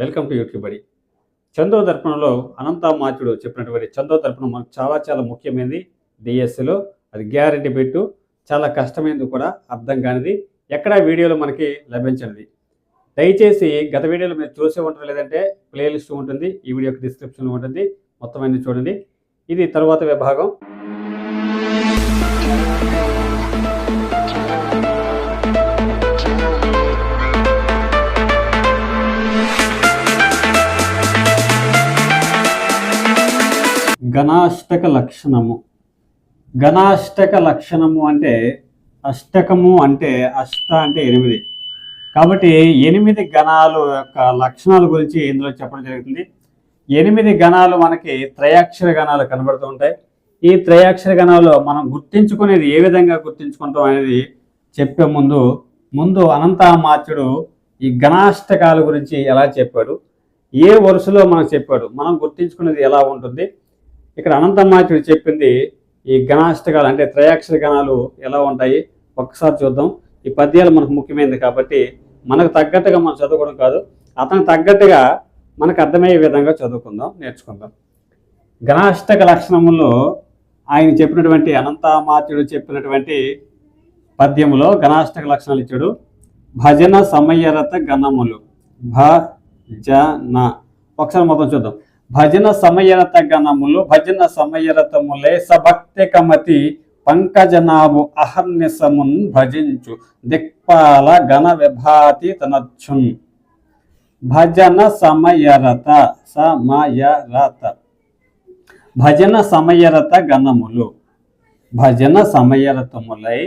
Welcome to YouTube బడి. చందో దర్పణంలో అనంతామాచుడు చెప్పినటువంటి చందో దర్పణం మనకు చాలా చాలా ముఖ్యమైనది. డిఎస్సిలో అది గ్యారంటీ పెట్టు. చాలా కష్టమైనది కూడా అర్థం కానిది. ఎక్కడ వీడియోలో మనకి లభించినది. దయచేసి గత వీడియోలో మీరు చూసే ఉంటారు లేదంటే ప్లేలిస్ట్ ఉంటుంది. ఈ వీడియోకి డిస్క్రిప్షన్లో ఉంటుంది. మొత్తం అన్ని చూడండి. ఇది తర్వాత విభాగం. గణాష్టక లక్షణము. గణాష్టక లక్షణము అంటే అష్టకము అంటే అష్ట అంటే ఎనిమిది. కాబట్టి ఎనిమిది గణాలు యొక్క లక్షణాల గురించి ఇందులో చెప్పడం జరుగుతుంది. ఎనిమిది గణాలు మనకి త్రయాక్షర గణాలు కనబడుతూ ఉంటాయి. ఈ త్రయాక్షర గణాలు మనం గుర్తించుకునేది ఏ విధంగా గుర్తించుకుంటాం అనేది చెప్పే ముందు ముందు అనంతామాత్యుడు ఈ గణాష్టకాల గురించి ఎలా చెప్పాడు? ఏ వరుసలో మనకు చెప్పాడు? మనం గుర్తించుకునేది ఎలా ఉంటుంది? ఇక్కడ అనంతమాచుడు చెప్పింది ఈ గణాష్టకాలు అంటే త్రయాక్షర గణాలు ఎలా ఉంటాయి? ఒక్కసారి చూద్దాం. ఈ పద్యాలు మనకు ముఖ్యమైనది కాబట్టి మనకు తగ్గట్టుగా మనం చదువుకోవడం కాదు. అతనికి తగ్గట్టుగా మనకు అర్థమయ్యే విధంగా చదువుకుందాం నేర్చుకుందాం. గణాష్టక లక్షణములో ఆయన చెప్పినటువంటి అనంతమాచుడు చెప్పినటువంటి పద్యములో గణాష్టక లక్షణాలు ఇచ్చాడు. భజన సమయరత గణములు. భ జ న. ఒకసారి మొత్తం చూద్దాం. భజన సమయరత గణములు భజన సమయరతములే సభక్తికమతి పంకజనాభు అహర్నిశమున్ భజించు దిక్పాల గణ విభాతి తనచ్చున్. భజన సమయరత సమయరత. భజన సమయరత గణములు భజన సమయరతములై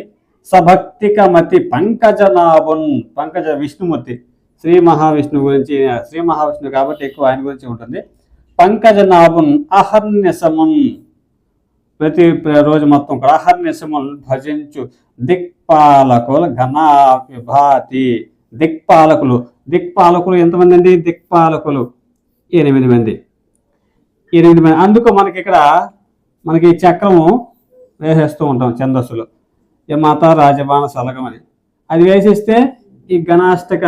సభక్తికమతి పంకజనాభున్ పంకజ విష్ణుమూర్తి. శ్రీ మహావిష్ణువు గురించి శ్రీ మహావిష్ణువు కాబట్టి ఎక్కువ ఆయన గురించి ఉంటుంది. పంకజనాభున్ అహర్నిశమున్ ప్రతి రోజు మొత్తం కూడా అహర్నిశమున్ భజించు దిక్పాలకుల ఘనా విభాతి దిక్పాలకులు. దిక్పాలకులు ఎంతమంది అండి? దిక్పాలకులు ఎనిమిది మంది. ఎనిమిది మంది. అందుకు మనకి ఇక్కడ మనకి ఈ చక్రము వేసేస్తూ ఉంటాం ఛందస్సులో. ఏ మాత రాజబాణ సలగమని. అది వేసేస్తే ఈ గణాష్టక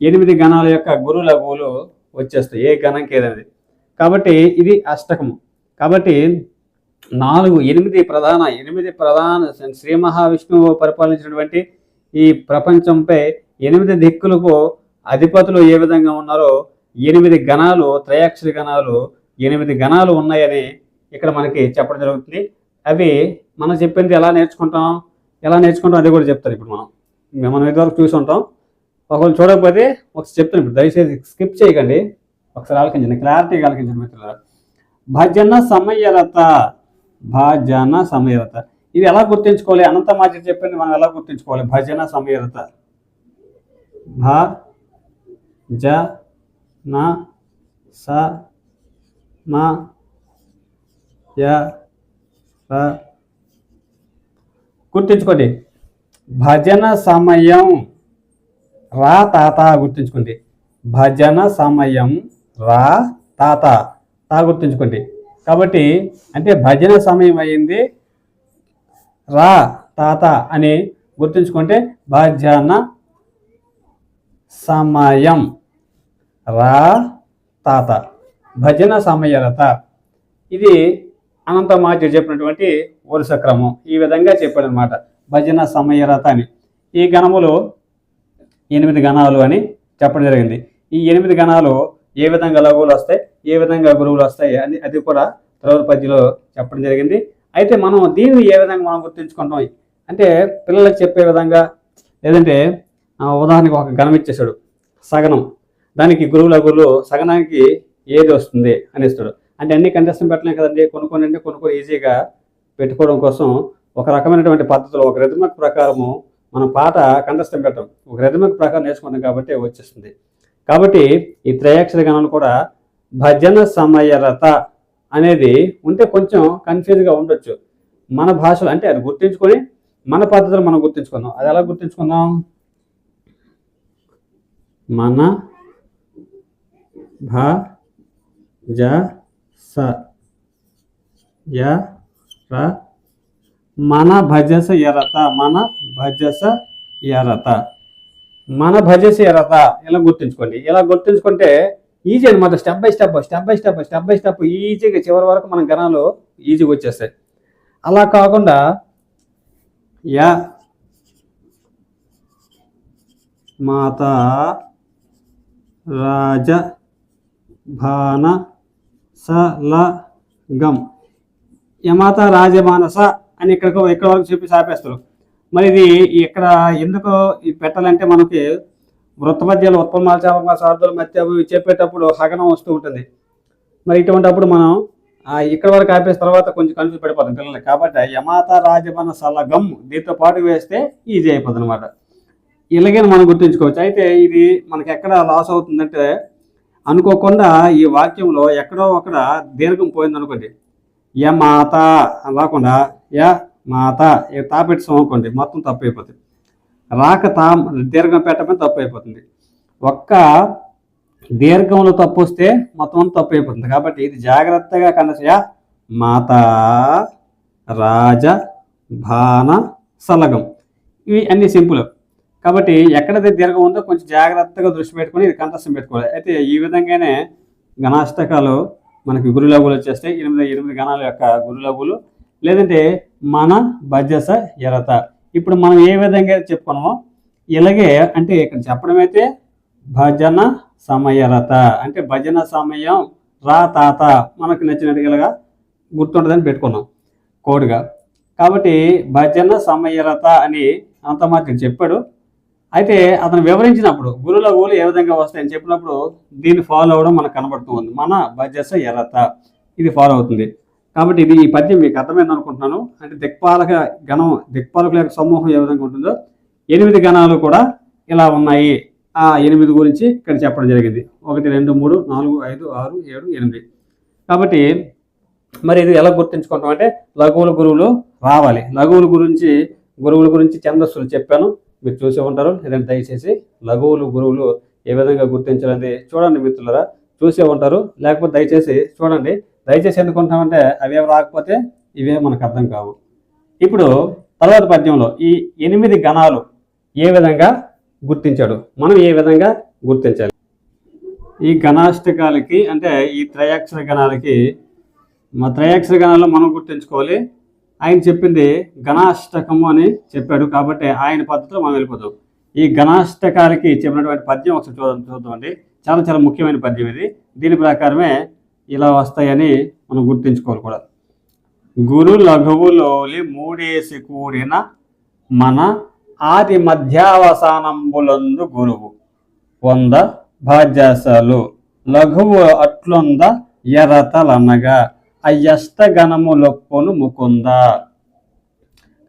ఎనిమిది గణాల యొక్క గురు లఘువులు వచ్చేస్తాయి. ఏ గణంకి ఏదనేది? కాబట్టి ఇది అష్టకము. కాబట్టి నాలుగు ఎనిమిది ప్రధాన ఎనిమిది ప్రధాన శ్రీ మహావిష్ణువు పరిపాలించినటువంటి ఈ ప్రపంచంపై ఎనిమిది దిక్కులకు అధిపతులు ఏ విధంగా ఉన్నారో ఎనిమిది గణాలు త్రయాక్షర గణాలు ఎనిమిది గణాలు ఉన్నాయని ఇక్కడ మనకి చెప్పడం జరుగుతుంది. అవి మనం చెప్పింది ఎలా నేర్చుకుంటాం ఎలా నేర్చుకుంటాం అది కూడా చెప్తారు ఇప్పుడు మనం. మనం ఇదివరకు చూసి ఉంటాం. ఒకవేళ చూడకపోతే ఒకసారి చెప్తాను ఇప్పుడు. దయచేసి స్కిప్ చేయకండి. ఒకసారి ఆలోచించండి. క్లారిటీగా ఆలోచించండి మిత్రులారా. భజన సమయరత భజన సమయరత ఇది ఎలా గుర్తించుకోవాలి? అనంత మాజీ చెప్పింది మనం ఎలా గుర్తించుకోవాలి? భజన సమయరత భ జ న స మ య ర గుర్తించుకోండి. భజన సమయం రా తాత గుర్తుంచుకోండి. భజన సమయం రా తాత తా గుర్తుంచుకోండి. కాబట్టి అంటే భజన సమయం అయింది. రా తాత అని గుర్తుంచుకుంటే భజన సమయం. రా తాత. భజన సమయరత. ఇది అనంతమాచార్య చెప్పినటువంటి వరుస క్రమం. ఈ విధంగా చెప్పాడు అనమాట భజన సమయరత అని. ఈ గణములు ఎనిమిది గణాలు అని చెప్పడం జరిగింది. ఈ ఎనిమిది గణాలు ఏ విధంగా లఘువులు వస్తాయి ఏ విధంగా గురువులు వస్తాయి అని అది కూడా తర్వాత పద్యలో చెప్పడం జరిగింది. అయితే మనం దీన్ని ఏ విధంగా మనం గుర్తుంచుకుంటాం? అంటే పిల్లలకు చెప్పే విధంగా లేదంటే ఉదాహరణకు ఒక గణం ఇచ్చేసాడు సగనం దానికి గురువు లఘువులు సగనానికి ఏది వస్తుంది అని ఇస్తాడు. అంటే అన్ని కంటెస్టం పెట్టలేం కదండి కొనుక్కొని అంటే కొనుక్కొని ఈజీగా పెట్టుకోవడం కోసం ఒక రకమైనటువంటి పద్ధతిలో ఒక రిథమిక్ ప్రకారము మనం పాట కంఠస్థం పెట్టాం. ఒక రిథమిక్ ప్రకారం నేర్చుకుంటాం కాబట్టి వచ్చేస్తుంది. కాబట్టి ఈ త్రయాక్షర గణాలు కూడా భజన సమయరత అనేది ఉంటే కొంచెం కన్ఫ్యూజ్గా ఉండొచ్చు. మన భాషలో అంటే అది గుర్తించుకొని మన పద్ధతిలో మనం గుర్తించుకుందాం. అది ఎలా గుర్తించుకుందాం? మన భ జ స య ర మన భజస ఎరత మన భజస ఎరత మన భజసి రథ ఇలా గుర్తుంచుకోండి? ఇలా గుర్తుంచుకుంటే ఈజీ అనమాట step by step step by step step by step ఈజీగా చివరి వరకు మన గణాలు ఈజీగా వచ్చేస్తాయి. అలా కాకుండా యా మాత రాజ భాన స గం. యమాత రాజమానస అని ఇక్కడ ఇక్కడ వరకు చెప్పి ఆపేస్తారు మరి ఇది ఇక్కడ ఎందుకు పెట్టాలంటే మనకి వృత్త మధ్యలో ఉత్పన్నాలు చేప సార్థులు మధ్య చెప్పేటప్పుడు హగనం వస్తూ ఉంటుంది. మరి ఇటువంటి అప్పుడు మనం ఇక్కడ వరకు ఆపేసిన తర్వాత కొంచెం కన్ఫ్యూజ్ పడిపోతాం పిల్లలకి కాబట్టి యమాత రాజమన సలగం దీంతో పాటు వేస్తే ఈజీ అయిపోతుంది అనమాట ఇలాగే మనం గుర్తుంచుకోవచ్చు. అయితే ఇది మనకి ఎక్కడ లాస్ అవుతుందంటే అనుకోకుండా ఈ వాక్యంలో ఎక్కడో అక్కడ దీర్ఘం పోయింది అనుకోండి యమాత అని రాకుండా య మాత ఈ తా పెట్టి మొత్తం తప్పు అయిపోతుంది రాక తా దీర్ఘం పెట్టమని తప్పు అయిపోతుంది ఒక్క దీర్ఘంలో తప్పు వస్తే మొత్తం తప్పు అయిపోతుంది కాబట్టి ఇది జాగ్రత్తగా కనసయ మాత రాజ భాన సలగం. ఇవి అన్ని సింపుల్. కాబట్టి ఎక్కడైతే దీర్ఘం ఉందో కొంచెం జాగ్రత్తగా దృష్టి పెట్టుకొని ఇది కంఠస్థం పెట్టుకోవాలి. అయితే ఈ విధంగానే గణాష్టకాలు మనకి గురులఘులు వచ్చేస్తాయి. ఎనిమిది ఎనిమిది గణాల యొక్క గురులఘులు లేదంటే మన భజస ఎరత. ఇప్పుడు మనం ఏ విధంగా చెప్పుకున్నామో ఇలాగే అంటే ఇక్కడ చెప్పడం అయితే భజన సమయరత. అంటే భజన సమయం రా తాత మనకు నచ్చినట్టుగా గుర్తుంటుందని పెట్టుకున్నాం కోడ్గా. కాబట్టి భజన సమయరత అని అంతమాత్రం చెప్పాడు. అయితే అతను వివరించినప్పుడు గురుల ఊలు ఏ విధంగా వస్తాయని చెప్పినప్పుడు దీన్ని ఫాలో అవ్వడం మనకు కనబడుతుంది మన భజస ఎరత. ఇది ఫాలో అవుతుంది. కాబట్టి ఇది ఈ పద్యం మీకు అర్థమైంది అనుకుంటున్నాను. అంటే దిక్పాలక గణం దిక్పాలకుల యొక్క సమూహం ఏ విధంగా ఉంటుందో ఎనిమిది గణాలు కూడా ఇలా ఉన్నాయి. ఆ ఎనిమిది గురించి ఇక్కడ చెప్పడం జరిగింది. ఒకటి రెండు మూడు నాలుగు ఐదు ఆరు ఏడు ఎనిమిది. కాబట్టి మరి ఇది ఎలా గుర్తుంచుకుంటాం అంటే లఘువుల గురువులు రావాలి. లఘువుల గురించి గురువుల గురించి ఛందస్సులు చెప్పాను. మీరు చూసి ఉంటారు. లేదంటే దయచేసి లఘువులు గురువులు ఏ విధంగా గుర్తించాలని చూడండి మిత్రులరా. చూసే ఉంటారు. లేకపోతే దయచేసి చూడండి. దయచేసి ఎందుకుంటామంటే అవేవి రాకపోతే ఇవే మనకు అర్థం కావు. ఇప్పుడు తర్వాత పద్యంలో ఈ ఎనిమిది గణాలు ఏ విధంగా గుర్తించాడు? మనం ఏ విధంగా గుర్తించాలి? ఈ గణాష్టకాలకి అంటే ఈ త్రయాక్షర గణాలకి మా త్రయాక్షర గణాలు మనం గుర్తించుకోవాలి. ఆయన చెప్పింది గణాష్టకము అని చెప్పాడు కాబట్టి ఆయన పద్ధతిలో మనం వెళ్ళిపోతాం. ఈ గణాష్టకాలకి చెప్పినటువంటి పద్యం ఒకసారి చూద్దాం చూద్దామండి. చాలా చాలా ముఖ్యమైన పద్యం ఇది. దీని ప్రకారమే ఇలా వస్తాయని మనం గుర్తుంచుకోవాలి కూడా. గురు లఘువులోలి మూడేసి కూడిన మన ఆది మధ్యావసానంబులందు గురువు. వంద భాజ్యాసాలు. లఘువు అట్లొంద ఎరతలనగా అయ్యష్ట గణములొప్పును ముకుంద.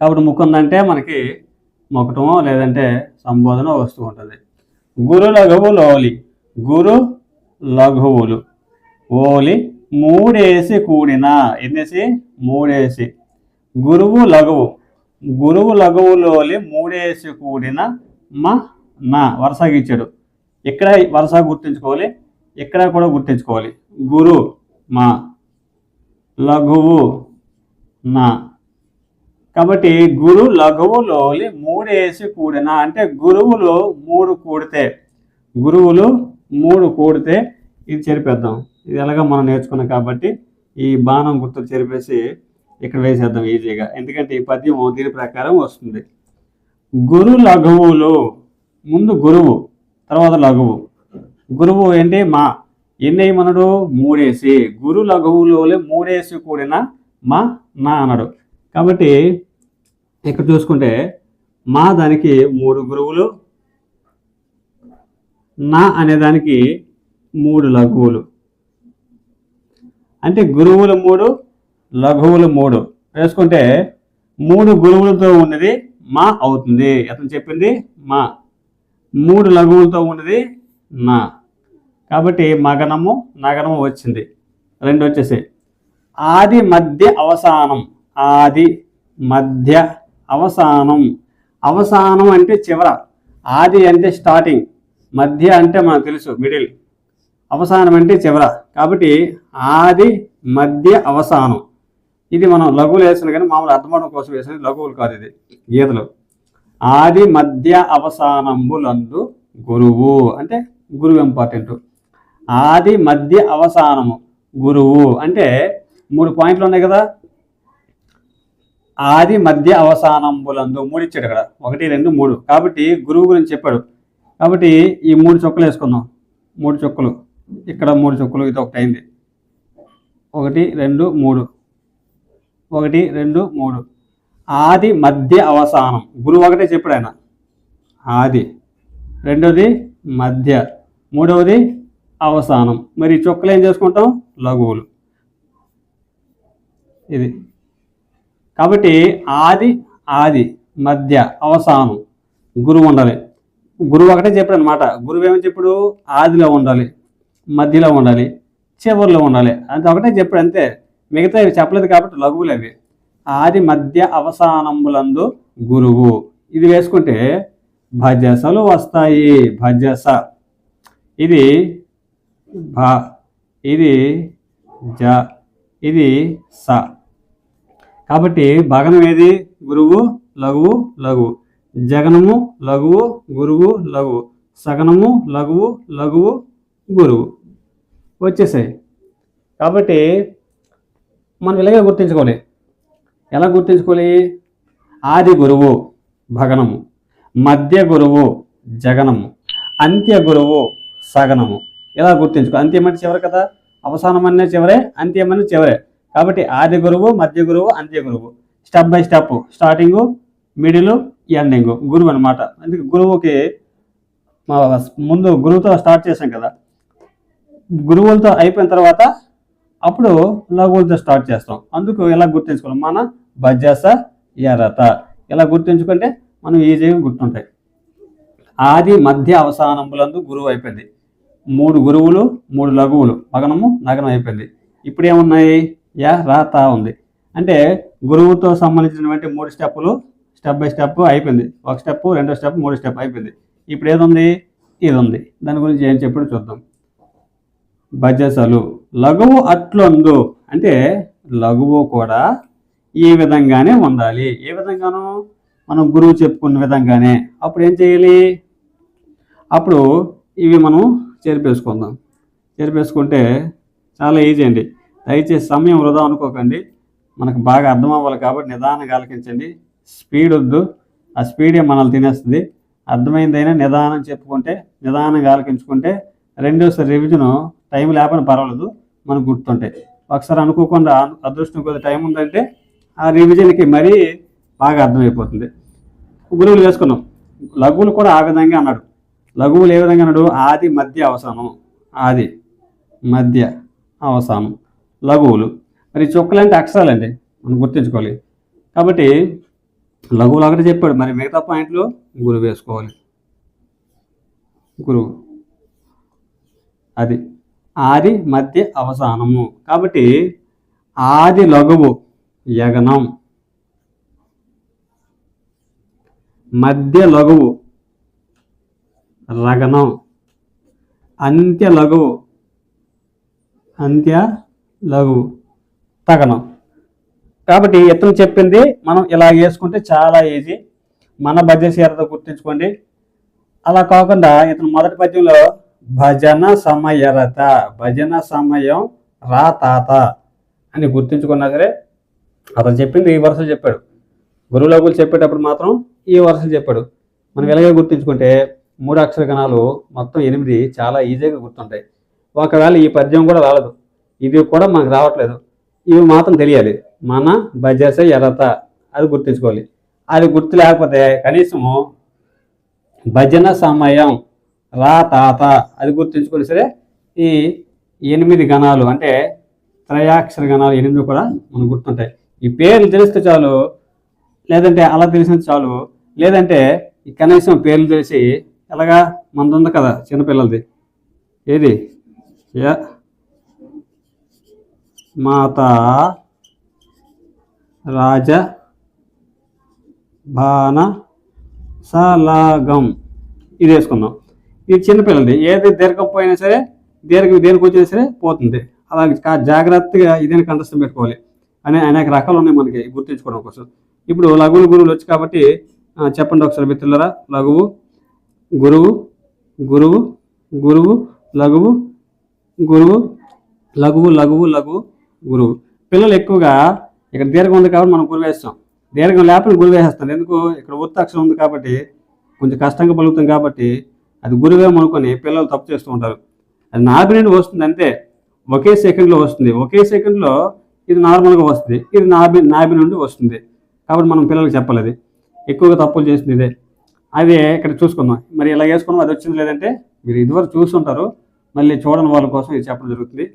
కాబట్టి ముకుంద అంటే మనకి మొకటమో లేదంటే సంబోధన వస్తూ ఉంటుంది. గురు లఘువులోలి గురు లఘువులు. ఓలి మూడేసి కూడిన. ఎన్నేసి? మూడేసి. గురువు లఘువు. గురువు లఘువులోలి మూడేసి కూడిన మ నా వరుసగా ఇచ్చాడు ఇక్కడ వరుస గుర్తించుకోవాలి? ఇక్కడ కూడా గుర్తుంచుకోవాలి. గురు మా. లఘువు నా. కాబట్టి గురు లఘువులోలి మూడేసి కూడిన. అంటే గురువులు మూడు కూడితే. గురువులు మూడు కూడితే ఇది చెరిపేద్దాం ఇది ఎలాగో మనం నేర్చుకున్నాం కాబట్టి ఈ బాణం గుర్తు చెరిపేసి ఇక్కడ వేసేద్దాం ఈజీగా. ఎందుకంటే ఈ పద్యం దీని ప్రకారం వస్తుంది. గురు లఘువులు. ముందు గురువు తర్వాత లఘువు. గురువు ఏంటి? మా. ఎన్ని మనడు? మూడేసి. గురు లఘువులోలే మూడేసి కూడిన మా నా అనడు. కాబట్టి ఇక్కడ చూసుకుంటే మా దానికి మూడు గురువులు నా అనే దానికి మూడు లఘువులు. అంటే గురువులు మూడు లఘువులు మూడు. వేసుకుంటే మూడు గురువులతో ఉన్నది మా అవుతుంది. అతను చెప్పింది మా. మూడు లఘువులతో ఉన్నది నా. కాబట్టి మగనము నగనము వచ్చింది. రెండు వచ్చేసి ఆది మధ్య అవసానం. ఆది మధ్య అవసానం. అవసానం అంటే చివర. ఆది అంటే స్టార్టింగ్. మధ్య అంటే మనకు తెలుసు మిడిల్. అవసానం అంటే చివర. కాబట్టి ఆది మధ్య అవసానం. ఇది మనం లఘువులు వేసిన కానీ మామూలు అర్థమవడం కోసం వేసిన లఘువులు కాదు ఇది. గీతలు. ఆది మధ్య అవసానంబులందు గురువు అంటే గురువు ఇంపార్టెంట్ ఆది మధ్య అవసానము గురువు అంటే మూడు పాయింట్లు ఉన్నాయి కదా. ఆది మధ్య అవసానంబులందు మూడు ఇచ్చాడు ఇక్కడ. ఒకటి రెండు మూడు. కాబట్టి గురువు గురించి చెప్పాడు. కాబట్టి ఈ మూడు చుక్కలు వేసుకుందాం. మూడు చుక్కలు. ఇక్కడ మూడు చుక్కలు ఇది ఒకటి అయింది. ఒకటి రెండు మూడు. ఒకటి రెండు మూడు. ఆది మధ్య అవసానం. గురువు ఒకటే చెప్పాడు ఆయన. ఆది. రెండవది మధ్య. మూడవది అవసానం. మరి చుక్కలు ఏం చేసుకుంటాం? లఘువులు. ఇది. కాబట్టి ఆది ఆది మధ్య అవసానం. గురువు ఉండాలి. గురువు ఒకటే చెప్పాడు అనమాట గురువు ఏమని చెప్పాడు? ఆదిలో ఉండాలి. మధ్యలో ఉండాలి చివరిలో ఉండాలి. అంత ఒకటే చెప్పాడు అంతే. మిగతా ఇవి చెప్పలేదు కాబట్టి లఘువులు అవి. ఆది మధ్య అవసానములందు గురువు. ఇది వేసుకుంటే భజసలు వస్తాయి. భజస. ఇది భ. ఇది జ. ఇది స. కాబట్టి భగనం ఏది? గురువు లఘువు లఘువు. జగనము లఘువు గురువు లఘువు. సగనము లఘువు లఘువు గురువు వచ్చేసాయి. కాబట్టి మనం ఇలాగే గుర్తించుకోవాలి. ఎలా గుర్తించుకోవాలి? ఆది గురువు భగనము మధ్య గురువు జగనము అంత్య గురువు సగనము. ఎలా గుర్తించుకో? అంత్యమని చివరి కదా? అవసానం అనే చివరే అంత్యమని చివరే. కాబట్టి ఆది గురువు మధ్య గురువు అంత్య గురువు. Step by step starting middle ending. గురువు అనమాట అందుకే గురువుకి మా ముందు గురువుతో స్టార్ట్ చేసాం కదా. గురువులతో అయిపోయిన తర్వాత అప్పుడు లఘువులతో స్టార్ట్ చేస్తాం. అందుకు ఎలా గుర్తించుకోవాలి? మన భజస యరత. ఇలా గుర్తించుకుంటే మనం ఈజీగా గుర్తుంటాయి. ఆది మధ్య అవసానములందు గురువు అయిపోయింది. మూడు గురువులు మూడు లఘువులు. మగనము నగనం అయిపోయింది. ఇప్పుడు ఏమున్నాయి? యా రా ఉంది. అంటే గురువుతో సంబంధించినటువంటి మూడు స్టెప్పులు స్టెప్ బై స్టెప్ అయిపోయింది. ఒక స్టెప్ రెండో స్టెప్ మూడో స్టెప్ అయిపోయింది. ఇప్పుడు ఏది ఉంది? ఇది ఉంది. దాని గురించి ఏం చెప్పాడు చూద్దాం. భజసలు. లఘువు అట్లొందు. అంటే లఘువు కూడా ఈ విధంగానే ఉండాలి. ఏ విధంగాను? మనం గురువు చెప్పుకున్న విధంగానే. అప్పుడు ఏం చేయాలి? అప్పుడు ఇవి మనం చేరిపేసుకుందాం. చేరిపేసుకుంటే చాలా ఈజీ అండి. దయచేసి సమయం వృధా అనుకోకండి. మనకు బాగా అర్థం అవ్వాలి కాబట్టి నిదానంగా ఆలకించండి స్పీడ్ వద్దు. ఆ స్పీడే మనల్ని తినేస్తుంది. అర్థమైందైనా నిదానం చెప్పుకుంటే నిదానంగా ఆలకించుకుంటే రెండోసారి రివిజను టైం లేకపోయినా పర్వాలేదు మనకు గుర్తుంటాయి. ఒకసారి అనుకోకుండా అదృష్టం కొద్ది టైం ఉందంటే ఆ రివిజన్కి మరీ బాగా అర్థమైపోతుంది. గురువులు వేసుకున్నాం. లఘువులు కూడా ఆ విధంగా అన్నాడు. లఘువులు ఏ విధంగా అన్నాడు? ఆది మధ్య అవసానం. ఆది మధ్య అవసానం. లఘువులు. మరి చుక్కలు అంటే అక్షరాలండి మనం గుర్తుంచుకోవాలి. కాబట్టి లఘువులు ఒకటి చెప్పాడు. మరి మిగతా పాయింట్లు గురువు వేసుకోవాలి. గురువు. అది. ఆది మధ్య అవసానము. కాబట్టి ఆది లఘువు యగనం. మధ్య లఘువు రగనం. అంత్య లఘువు అంత్య లఘువు తగనం. కాబట్టి ఇతను చెప్పింది మనం ఇలా వేసుకుంటే చాలా ఈజీ మన భజశీరత గుర్తుంచుకోండి. అలా కాకుండా ఇతను మొదటి పద్యంలో భజన సమయరత. భజన సమయం రా తాత అని గుర్తుంచుకున్నా సరే అతను చెప్పింది ఈ వరుసలు చెప్పాడు. గురువులగులు చెప్పేటప్పుడు మాత్రం ఈ వరుసలు చెప్పాడు. మనం ఎలాగే గుర్తుంచుకుంటే మూడు అక్షర గణాలు మొత్తం ఎనిమిది చాలా ఈజీగా గుర్తుంటాయి. ఒకవేళ ఈ పద్యం కూడా రాలేదు. ఇది కూడా మనకు రావట్లేదు. ఇవి మాత్రం తెలియాలి. మన బజాస ఎర్రత అది గుర్తుంచుకోవాలి. అది గుర్తు లేకపోతే కనీసము భజన సమయం రా తాత అది గుర్తుంచుకొని సరే? ఈ ఎనిమిది గణాలు అంటే త్రయాక్షర గణాలు ఎనిమిది కూడా మనకు గుర్తుంటాయి. ఈ పేర్లు తెలిస్తే చాలు లేదంటే అలా తెలిసిన చాలు లేదంటే ఈ కనీసం పేర్లు తెలిసి ఎలాగా మనది ఉంది కదా చిన్నపిల్లలది. ఏది? య. మాత రాజ బాణ సలాగం. ఇది వేసుకుందాం. ఇది చిన్నపిల్లలది ఏది దీర్ఘం పోయినా సరే దీర్ఘం దేనికి వచ్చినా సరే పోతుంది. అలాగే జాగ్రత్తగా ఇదేని కంఠస్థం పెట్టుకోవాలి అనే అనేక రకాలు ఉన్నాయి మనకి గుర్తుంచుకోవడం కోసం. ఇప్పుడు లఘువులు గురువులు వచ్చి కాబట్టి చెప్పండి ఒకసారి మిత్రులరా. లఘువు గురువు గురువు గురువు లఘువు గురువు లఘువు లఘువు లఘువు గురువు. పిల్లలు ఎక్కువగా ఇక్కడ దీర్ఘం ఉంది కాబట్టి మనం గురువు వేస్తాం. దీర్ఘం లేకపోతే గురువు వేసేస్తాం. ఎందుకు? ఇక్కడ ఉత్త అక్షరం ఉంది కాబట్టి కొంచెం కష్టంగా పలుకుతాం కాబట్టి అది గురువేమో అనుకొని పిల్లలు తప్పు చేస్తూ ఉంటారు. అది నాభి నుండి వస్తుంది అంతే. ఒకే సెకండ్లో వస్తుంది. ఒకే సెకండ్లో ఇది నార్మల్గా వస్తుంది. ఇది నాభి నాభి నుండి వస్తుంది. కాబట్టి మనం పిల్లలకు చెప్పలేదు. ఎక్కువగా తప్పులు చేస్తుంది ఇదే. అదే ఇక్కడ చూసుకుందాం. మరి ఇలా వేసుకున్నాం అది వచ్చింది లేదంటే మీరు ఇదివరకు చూస్తుంటారు. మళ్ళీ చూడని వాళ్ళ కోసం ఇది చెప్పడం జరుగుతుంది.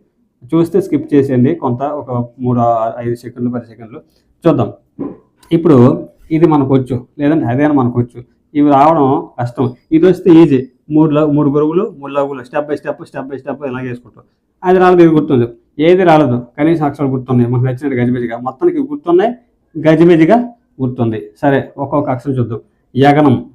చూస్తే స్కిప్ చేసేయండి. కొంత ఒక మూడు ఐదు సెకండ్లు పది సెకండ్లు. చూద్దాం. ఇప్పుడు ఇది మనకు వచ్చు. లేదంటే అదేనా మనకు వచ్చు. ఇవి రావడం కష్టం. ఇది వస్తే ఈజీ మూడు ల- మూడు గురువులు మూడు లగులు step by step step by step ఇలా వేసుకుంటాం. అది రాలేదు ఇది గుర్తుంది ఏది రాలేదు కనీసం అక్షరాలు గుర్తున్నాయి మనకు నచ్చినట్టు గజిబిజిగా. మొత్తానికి గుర్తున్నాయి గజిబిజిగా గుర్తుంది. సరే ఒక్కొక్క అక్షరం చూద్దాం. యగనం.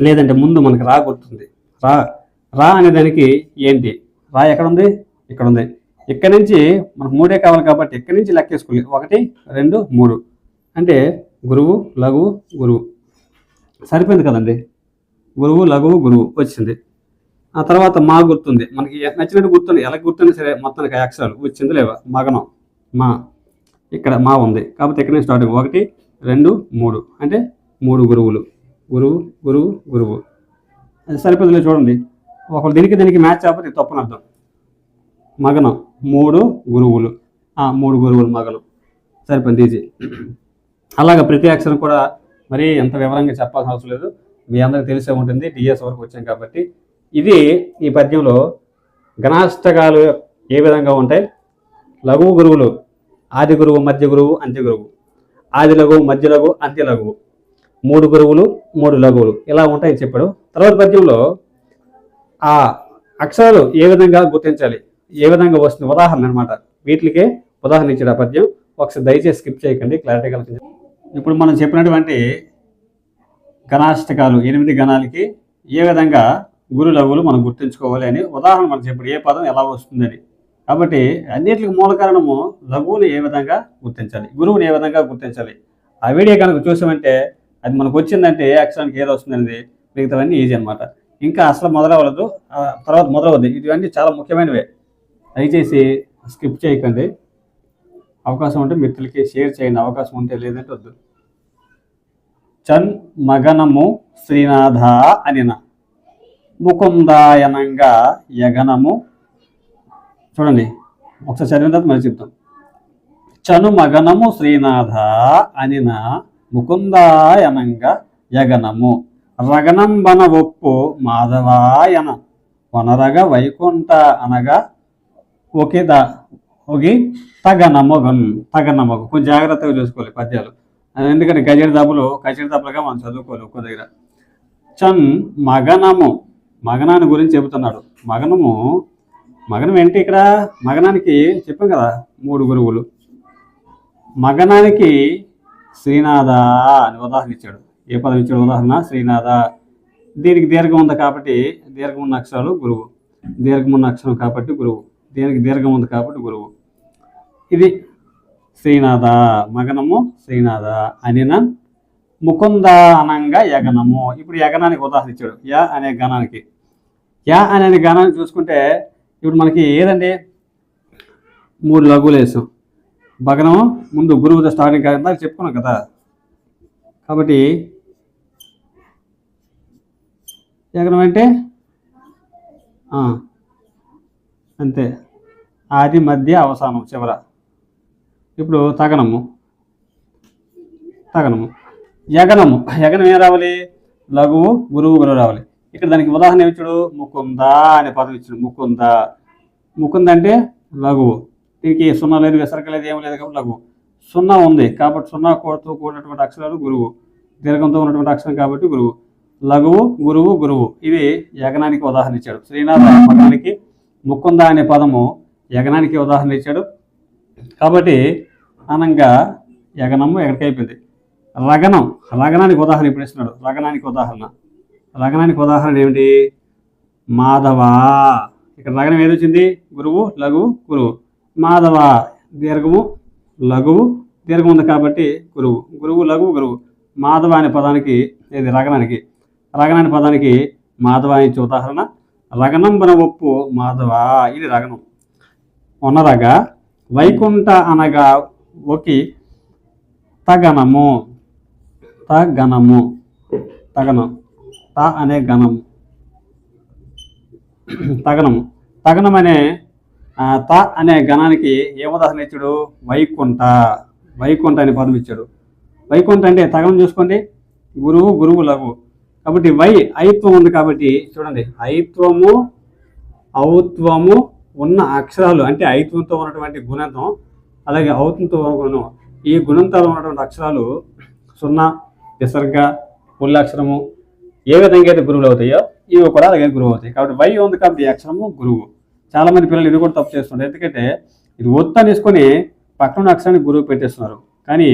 లేదంటే ముందు మనకి రా గుర్తుంది. రా రా అనే దానికి ఏంటి? రా ఎక్కడ ఉంది ఇక్కడ ఉంది ఇక్కడ నుంచి మనకు మూడే కావాలి కాబట్టి ఇక్కడి నుంచి లెక్కేసుకోలేదు ఒకటి రెండు మూడు. అంటే గురువు లఘువు గురువు. సరిపోయింది కదండి? గురువు లఘువు గురువు వచ్చింది. ఆ తర్వాత మా గుర్తుంది. మనకి నచ్చినట్టు గుర్తుంది ఎలా గుర్తున్నా సరే మొత్తానికి అక్షరాలు వచ్చింది లేవా? మగనం మా. ఇక్కడ మా ఉంది. కాబట్టి ఇక్కడ నుంచి స్టార్టింగ్ ఒకటి రెండు మూడు. అంటే మూడు గురువులు. గురువు గురువు గురువు. అది సరిపోతుందిలే చూడండి. ఒకళ్ళు దీనికి దీనికి మ్యాచ్ అవ్వకపోతే తప్పని అర్థం. మగనం మూడు గురువులు. ఆ, మూడు గురువులు మగనం. సరిపోయింది ఈజీ అలాగ ప్రతి అక్షరం కూడా మరీ ఎంత వివరంగా చెప్పాల్సిన అవసరం లేదు. మీ అందరికి తెలిసే ఉంటుంది. డిఎస్ వరకు వచ్చాం కాబట్టి. ఇది ఈ పద్యంలో ఘనాష్టకాలు ఏ విధంగా ఉంటాయి? లఘువు గురువులు ఆది గురువు మధ్య గురువు అంత్య గురువు. ఆది లఘువు మధ్య లఘువు అంత్య లఘువు మూడు గురువులు మూడు లఘువులు. ఇలా ఉంటాయని చెప్పాడు. తర్వాత పద్యంలో ఆ అక్షరాలు ఏ విధంగా గుర్తించాలి? ఏ విధంగా వస్తుంది? ఉదాహరణ అనమాట వీటికే ఉదాహరణ ఇచ్చాడు ఆ పద్యం. ఒకసారి దయచేసి స్కిప్ చేయకండి. క్లారిటీ కలిగి ఇప్పుడు మనం చెప్పినటువంటి గణాష్టకాలు ఎనిమిది గణాలకి ఏ విధంగా గురు లఘువులు మనం గుర్తుంచుకోవాలి అని ఉదాహరణ మనం చెప్పాడు. ఏ పదం ఎలా వస్తుందని. కాబట్టి అన్నిటికి మూల కారణము లఘువుని ఏ విధంగా గుర్తించాలి గురువుని ఏ విధంగా గుర్తించాలి. ఆ వీడియో కనుక చూసామంటే అది మనకు వచ్చిందంటే ఏ అక్షరానికి ఏది వస్తుందనేది మిగతావన్నీ ఈజీ అనమాట ఇంకా అసలు మొదలవ్వలేదు. తర్వాత మొదలవద్దు ఇవన్నీ చాలా ముఖ్యమైనవే. దయచేసి స్కిప్ చేయకండి. అవకాశం ఉంటే మిత్రులకి షేర్ చేయండి. అవకాశం ఉంటే లేదంటే వద్దు. మగనము శ్రీనాథ అనిన. ముకుందాయనంగా యగనము. చూడండి ఒకసారి చదివిన తర్వాత మళ్ళీ చెప్తాం. చను మగనము శ్రీనాథ అనిన ముకుందాయనంగా యగనము. రగనంబన ఒప్పు మాధవాయన. వనరగ వైకుంఠ అనగా ఒకే దా ఒగి తగనమొగం తగనమొగం. కొంచెం జాగ్రత్తగా చూసుకోవాలి పద్యాలు. ఎందుకంటే గజడి దెబ్బలు కచడి దెబ్బలుగా మనం చదువుకోవాలి ఒక్కో దగ్గర. చన్ మగనము మగనాన్ని గురించి చెబుతున్నాడు. మగనము మగనం ఏంటి ఇక్కడ? మగనానికి చెప్పాం కదా మూడు గురువులు. మగనానికి శ్రీనాథ అని ఉదాహరణ ఇచ్చాడు. ఏ పదం ఇచ్చాడు ఉదాహరణ? శ్రీనాథ. దీనికి దీర్ఘం ఉంది కాబట్టి దీర్ఘం ఉన్న అక్షరాలు గురువు. దీర్ఘం ఉన్న అక్షరం కాబట్టి గురువు. దీనికి దీర్ఘం ఉంది కాబట్టి గురువు. ఇది శ్రీనాథ మగనము శ్రీనాథ అనిన. ముకుంద అనంగా యగనము. ఇప్పుడు యగనానికి ఉదాహరణ ఇచ్చాడు. యా అనే గణానికి యా అనే గణాన్ని చూసుకుంటే ఇప్పుడు మనకి ఏదండి? మూడు లఘువులు వేసాం. భగనము ముందు గురువుతో స్టార్టింగ్ కదా చెప్పుకున్నాం కదా. కాబట్టి యగనం అంటే? అంతే. ఆది మధ్య అవసానం చివర. ఇప్పుడు తగనము. తగనము. యగనము. యగనం ఏం రావాలి? లఘువు గురువు గురువు రావాలి. ఇక్కడ దానికి ఉదాహరణ ఇచ్చాడు? ముకుంద అనే పదం ఇచ్చాడు. ముకుంద. ముకుంద అంటే లఘువు. దీనికి సున్నా లేదు విసరక లేదు ఏం లేదు కాబట్టి లఘువు. సున్నా ఉంది కాబట్టి సున్నా కోడుతూ కూడినటువంటి అక్షరాలు గురువు. దీర్ఘంతో ఉన్నటువంటి అక్షరం కాబట్టి గురువు. లఘువు గురువు గురువు. ఇది యగనానికి ఉదాహరణ ఇచ్చాడు. శ్రీనాథ పదానికి ముకుంద అనే పదము యగనానికి ఉదాహరణ ఇచ్చాడు. కాబట్టి అనంగా యగనము ఎక్కడికి రగనం రగనానికి ఉదాహరణ ఇప్పుడు ఇస్తున్నాడు. రగనానికి ఉదాహరణ. రగనానికి ఉదాహరణ ఏమిటి? మాధవ. ఇక్కడ రగనం ఏది వచ్చింది? గురువు లఘువు గురువు. మాధవ దీర్ఘము లఘువు దీర్ఘం ఉంది కాబట్టి గురువు. గురువు లఘువు గురువు. మాధవ అనే పదానికి ఇది రగనానికి. రగనాని పదానికి మాధవ అని ఇచ్చే ఉదాహరణ. రగనంబన ఒప్పు మాధవ. ఇది రగనం. ఉన్నరగా వైకుంఠ అనగా ఒకి తగనము. తగనము. తగనం. త అనే గణము తగనము. తగనం అనే త అనే గణానికి ఏ ఇచ్చాడు? వైకుంఠ. వైకుంఠ అనే పదం ఇచ్చాడు. వైకుంఠ అంటే తగనం చూసుకోండి. గురువు గురువు లఘు కాబట్టి వై ఐత్వం ఉంది కాబట్టి చూడండి. ఐత్వము ఔత్వము ఉన్న అక్షరాలు అంటే ఐత్వంతో ఉన్నటువంటి గుణంతం అలాగే ఔతంతో గుణం. ఈ గుణంతాలు ఉన్నటువంటి అక్షరాలు సున్నా విసర్గ పుల్లక్షరము ఏ విధంగా అయితే గురువులు అవుతాయో ఇవి కూడా అలాగే గురువు అవుతాయి. కాబట్టి వై ఉంది కాబట్టి అక్షరము గురువు. చాలామంది పిల్లలు ఇది కూడా తప్పు చేస్తున్నారు. ఎందుకంటే ఇది ఒత్తు అనేసుకొని పక్కన అక్షరాన్ని అక్షరానికి గురువు పెట్టేస్తున్నారు. కానీ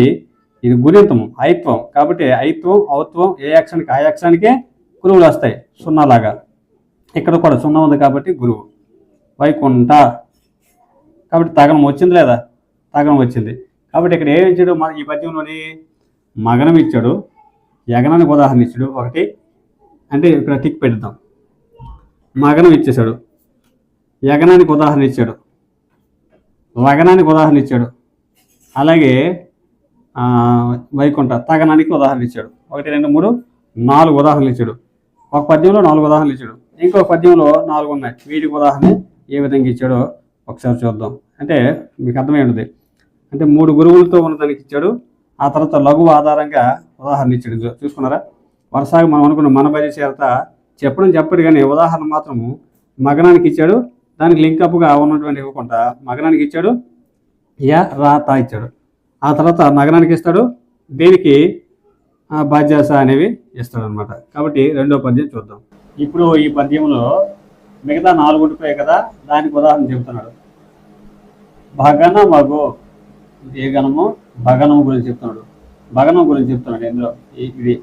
ఇది గుణింతము ఐత్వం. కాబట్టి ఐత్వం ఔత్వం ఏ అక్షరానికి ఆ అక్షరానికే గురువులు వస్తాయి. సున్నాలాగా. ఇక్కడ కూడా సున్నా ఉంది కాబట్టి గురువు. వైకుంఠ. కాబట్టి తగనం వచ్చింది లేదా? తగనం వచ్చింది. కాబట్టి ఇక్కడ ఏం ఇచ్చాడు? మన ఈ పద్యంలోని మగనం ఇచ్చాడు. యగనానికి ఉదాహరణ ఇచ్చాడు. ఒకటి. అంటే ఇక్కడ టిక్ పెడతాం మగనం ఇచ్చేశాడు. యగనానికి ఉదాహరణ ఇచ్చాడు. లగనానికి ఉదాహరణ ఇచ్చాడు. అలాగే వైకుంఠ తగనానికి ఉదాహరణ ఇచ్చాడు. ఒకటి రెండు మూడు నాలుగు ఉదాహరణలు ఇచ్చాడు. ఒక పద్యంలో నాలుగు ఉదాహరణలు ఇచ్చాడు. ఇంకో పద్యంలో నాలుగు ఉన్నాయి. వీటికి ఉదాహరణ ఏ విధంగా ఇచ్చాడో ఒకసారి చూద్దాం. అంటే మీకు అర్థమై ఉంటుంది. అంటే మూడు గురువులతో ఉన్నదానికి ఇచ్చాడు. ఆ తర్వాత లఘువు ఆధారంగా ఉదాహరణ ఇచ్చాడు. చూసుకున్నారా? వరుసగా మనం అనుకున్న మన బజ చేరత చెప్పడం చెప్పడు కానీ ఉదాహరణ మాత్రము మగనానికి ఇచ్చాడు. దానికి లింకప్గా ఉన్నటువంటి ఇవ్వకుండా మగనానికి ఇచ్చాడు. యా రా తా ఇచ్చాడు. ఆ తర్వాత నగరానికి ఇస్తాడు. దేనికి? బాధ్యాస అనేవి ఇస్తాడు అనమాట కాబట్టి రెండో పద్యం చూద్దాం. ఇప్పుడు ఈ పద్యంలో మిగతా నాలుగు కదా దానికి ఉదాహరణ చెబుతున్నాడు భగన మగు ఏ గణము? భగనము గురించి చెప్తున్నాడు. భగనం గురించి చెప్తున్నాడు ఇందులో. ఇది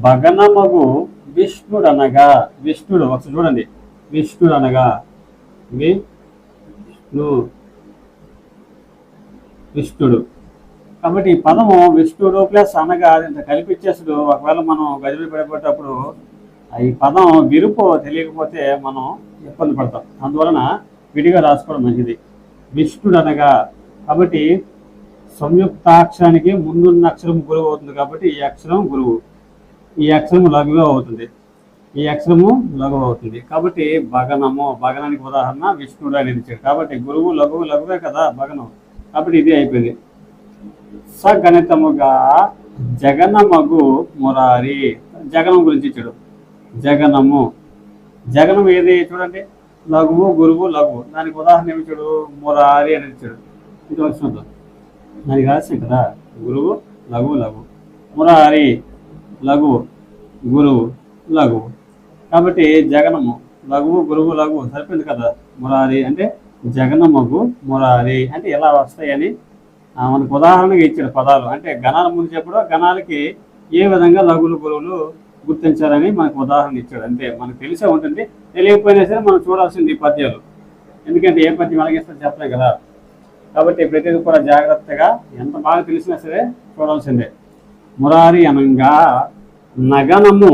భగన మగు విష్ణుడు అనగా విష్ణుడు ఒకసారి చూడండి. విష్ణుడు అనగా విష్ణు విష్ణుడు. కాబట్టి ఈ పదము విష్ణుడు ప్లస్ అనగా అది ఇంత కల్పించేసుడు ఒకవేళ మనం గదిలో పడిపోయేటప్పుడు ఈ పదం విరుపు తెలియకపోతే మనం ఇబ్బంది పడతాం. అందువలన విడిగా రాసుకోవడం మంచిది. విష్ణుడు అనగా కాబట్టి సంయుక్తాక్షరానికి ముందున్న అక్షరం గురువు అవుతుంది కాబట్టి ఈ అక్షరం గురువు. ఈ అక్షరం లఘువు అవుతుంది. ఈ అక్షరము లఘువు అవుతుంది. కాబట్టి భగనము భగనానికి ఉదాహరణ విష్ణుడు అని ఇచ్చాడు. కాబట్టి గురువు లఘువు లఘువే కదా భగనం. కాబట్టి ఇది అయిపోయింది. సగణితముగా జగనమగు మురారి. జగనం గురించి ఇచ్చాడు. జగనము. జగనం ఏది చూడండి? లఘువు గురువు లఘువు. దానికి ఉదాహరణ ఏమి చూడు? మురారి అని ఇచ్చాడు ఇది వచ్చిన దానికి రాసి కదా? గురువు లఘువు లఘువు. మురారి లఘువు గురువు లఘువు. కాబట్టి జగనము లఘువు గురువు లఘువు సరిపోయింది కదా? మురారి అంటే జగనమగు మురారి. అంటే ఎలా వస్తాయని ఆ, మనకు ఉదాహరణగా ఇచ్చాడు పదాలు. అంటే గణాల ముందు చెప్పడం గణాలకి ఏ విధంగా లఘులు గురువులు గుర్తించాలని మనకు ఉదాహరణ ఇచ్చాడు. అంతే మనకు తెలిసే ఉంటుంది. తెలియకపోయినా సరే మనం చూడాల్సింది ఈ పద్యాలు. ఎందుకంటే ఏ పద్యం అలాగేస్తే చెప్పలేం కదా. కాబట్టి ప్రతిదీ కూడా జాగ్రత్తగా ఎంత బాగా తెలిసినా సరే చూడాల్సిందే. మురారి అనంగా నగనము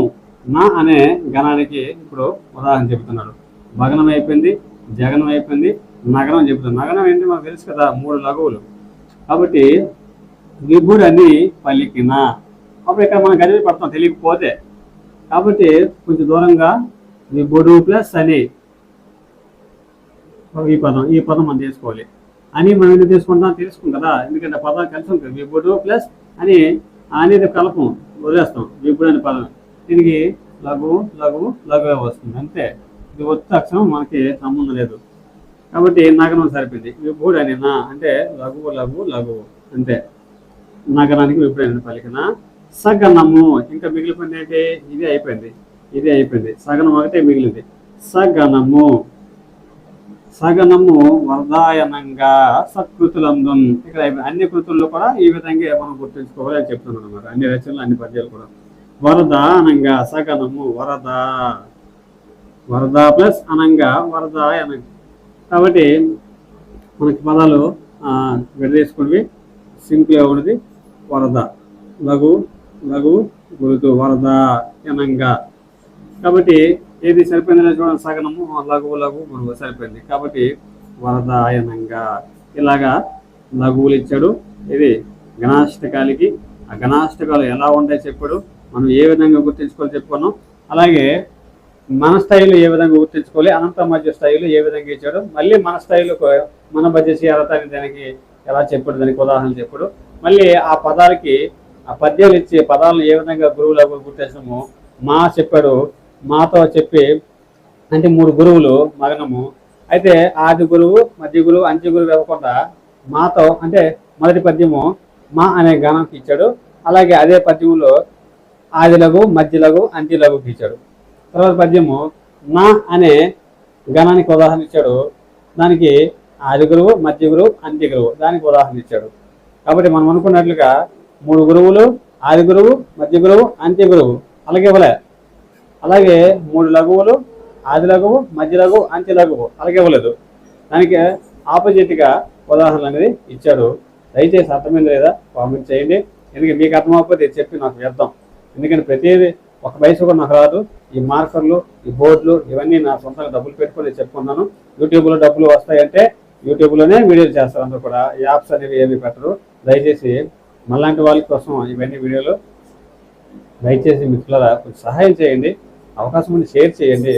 నా అనే గణానికి ఇప్పుడు ఉదాహరణ చెబుతున్నాడు. భగనం అయిపోయింది జగనం అయిపోయింది నగనం చెబుతుంది నగనం ఏంటి? మనకు తెలుసు కదా మూడు లఘువులు. కాబట్టి విభుడని పలికిన. అప్పుడు ఇక్కడ మనం గదిలి పడతాం తెలియకపోతే. కాబట్టి కొంచెం దూరంగా విభుడు ప్లస్ అని ఈ పదం ఈ పదం మనం తీసుకోవాలి. అని మనం ఎందుకు తీసుకుంటాం తెలుసుకుంటాం కదా. ఎందుకంటే పదం కలిసి ఉంటుంది విబుడు ప్లస్ అని అనేది కలపం వదిలేస్తాం. విబుడు అనే పదం. దీనికి లఘు లఘు లఘువే వస్తుంది. అంతే. ఇది ఒత్తి అక్షరం మనకి సంబంధం లేదు. కాబట్టి నగరం సరిపోయింది. విభుడు అని నా అంటే లఘువు లఘువు లఘువు అంతే. నగరానికి విభుడు పలికిన సగనము ఇంకా మిగిలిపోయింది ఏంటి ఇది అయిపోయింది ఇది అయిపోయింది సగనం ఒకటే మిగిలింది. సగనము సగనము వరదాయనంగా సత్కృతులందం ఇక్కడ అన్ని కృతుల్లో కూడా ఈ విధంగా మనం గుర్తుంచుకోవాలి అని చెప్తున్నాను అనమాట అన్ని రచనలు అన్ని పద్యాలు కూడా. వరద అనంగా సగనము వరద వరద ప్లస్ అనంగా వరద అనంగా కాబట్టి మనకి పదాలు విడదీసుకునేవి సింపుల్గా ఉన్నది వరద లఘు నగు గురుతు వరద ఎనంగా కాబట్టి ఏది సరిపోయింది చూడండి సగనము లఘువు లఘు గురువు సరిపోయింది. కాబట్టి వరదాయనంగా ఇలాగా లఘువులు ఇచ్చాడు. ఇది గణాష్టకాలకి ఆ గణాష్టకాలు ఎలా ఉంటాయి చెప్పాడు. మనం ఏ విధంగా గుర్తించుకోవాలి చెప్పుకున్నాం. అలాగే మన స్థాయిలో ఏ విధంగా గుర్తించుకోవాలి అనంత మధ్య స్థాయిలో ఏ విధంగా ఇచ్చాడు. మళ్ళీ మన స్థాయిలో మన మధ్య చేరతాని దానికి ఎలా చెప్పాడు దానికి ఉదాహరణ చెప్పాడు. మళ్ళీ ఆ పదాలకి ఆ పద్యాలు ఇచ్చి పదాలను ఏ విధంగా గురువులకు గుర్తించడము మా చెప్పాడు మాతో చెప్పి అంటే మూడు గురువులు మగనము అయితే ఆది గురువు మధ్య గురువు అంత్య గురువు ఇవ్వకుండా మాతో అంటే మొదటి పద్యము మా అనే గానం ఇచ్చాడు. అలాగే అదే పద్యములో ఆదిలగు మధ్యలగు లఘు ఇచ్చాడు. తర్వాత పద్యము నా అనే గణానికి ఉదాహరణ ఇచ్చాడు. దానికి ఆది గురువు మధ్య గురువు అంత్య గురువు దానికి ఉదాహరణ ఇచ్చాడు. కాబట్టి మనం అనుకున్నట్లుగా మూడు గురువులు ఆది గురువు మధ్య గురువు అంత్య గురువు. అలాగే ఇవ్వలే. అలాగే మూడు లఘువులు ఆది లఘువు మధ్య లఘువు అంత్య లఘువు. అలాగే ఇవ్వలేదు. దానికి ఆపోజిట్గా ఉదాహరణ అనేది ఇచ్చాడు. దయచేసి అర్థమైంది లేదా కామెంట్ చేయండి. ఎందుకంటే మీకు అర్థమైపోతే చెప్పి నాకు వ్యర్థం. ఎందుకంటే ప్రతిదీ ఒక వయసు కూడా నాకు రాదు. ఈ మార్కర్లు ఈ బోర్డులు ఇవన్నీ నా సొంతంగా డబ్బులు పెట్టుకొని చెప్పుకున్నాను. యూట్యూబ్లో డబ్బులు వస్తాయంటే యూట్యూబ్లోనే వీడియోలు చేస్తారు. అందరూ కూడా ఈ యాప్స్ అనేవి ఏమి పెట్టరు. దయచేసి మళ్ళాంటి వాళ్ళ కోసం ఇవన్నీ వీడియోలు దయచేసి మిత్రులారా కొంచెం సహాయం చేయండి. అవకాశం ఉండి షేర్ చేయండి.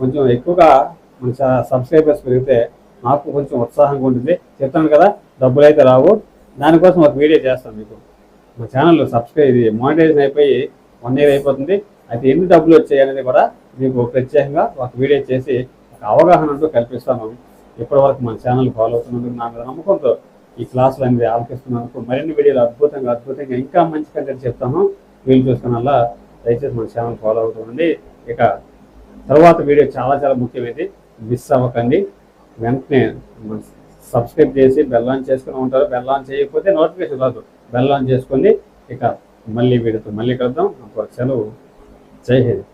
కొంచెం ఎక్కువగా మన సబ్స్క్రైబర్స్ పెరిగితే నాకు కొంచెం ఉత్సాహంగా ఉంటుంది. చెప్తాను కదా డబ్బులు అయితే రావు. దానికోసం ఒక వీడియో చేస్తాను మీకు. మా ఛానల్ సబ్స్క్రైబ్ ఇది మానిటైజేషన్ అయిపోయి వన్ ఇయర్ అయిపోతుంది. అయితే ఎన్ని డబ్బులు వచ్చాయి అనేది కూడా మీకు ప్రత్యేకంగా ఒక వీడియో చేసి ఒక అవగాహన అంటూ కల్పిస్తాను. ఇప్పటివరకు మన ఛానల్ ఫాలో అవుతున్నందుకు నా మీద నమ్మకంతో ఈ క్లాసులు అనేది ఆలకిస్తున్నందుకు మరిన్ని వీడియోలు అద్భుతంగా అద్భుతంగా ఇంకా మంచి కంటెంట్ చెప్తాము వీలు చూసుకున్నలా దయచేసి మన ఛానల్ ఫాలో అవుతుండండి ఇక తర్వాత వీడియో చాలా చాలా ముఖ్యమైనది. మిస్ అవ్వకండి. వెంటనే సబ్స్క్రైబ్ చేసి బెల్ ఆన్ చేసుకుని ఉంటారు. బెల్ ఆన్ చేయకపోతే నోటిఫికేషన్ రాదు. బెల్ ఆన్ ఇక మళ్ళీ వీడియోతో మళ్ళీ కలుద్దాం. అప్పుడు సెలవు జై హింద్.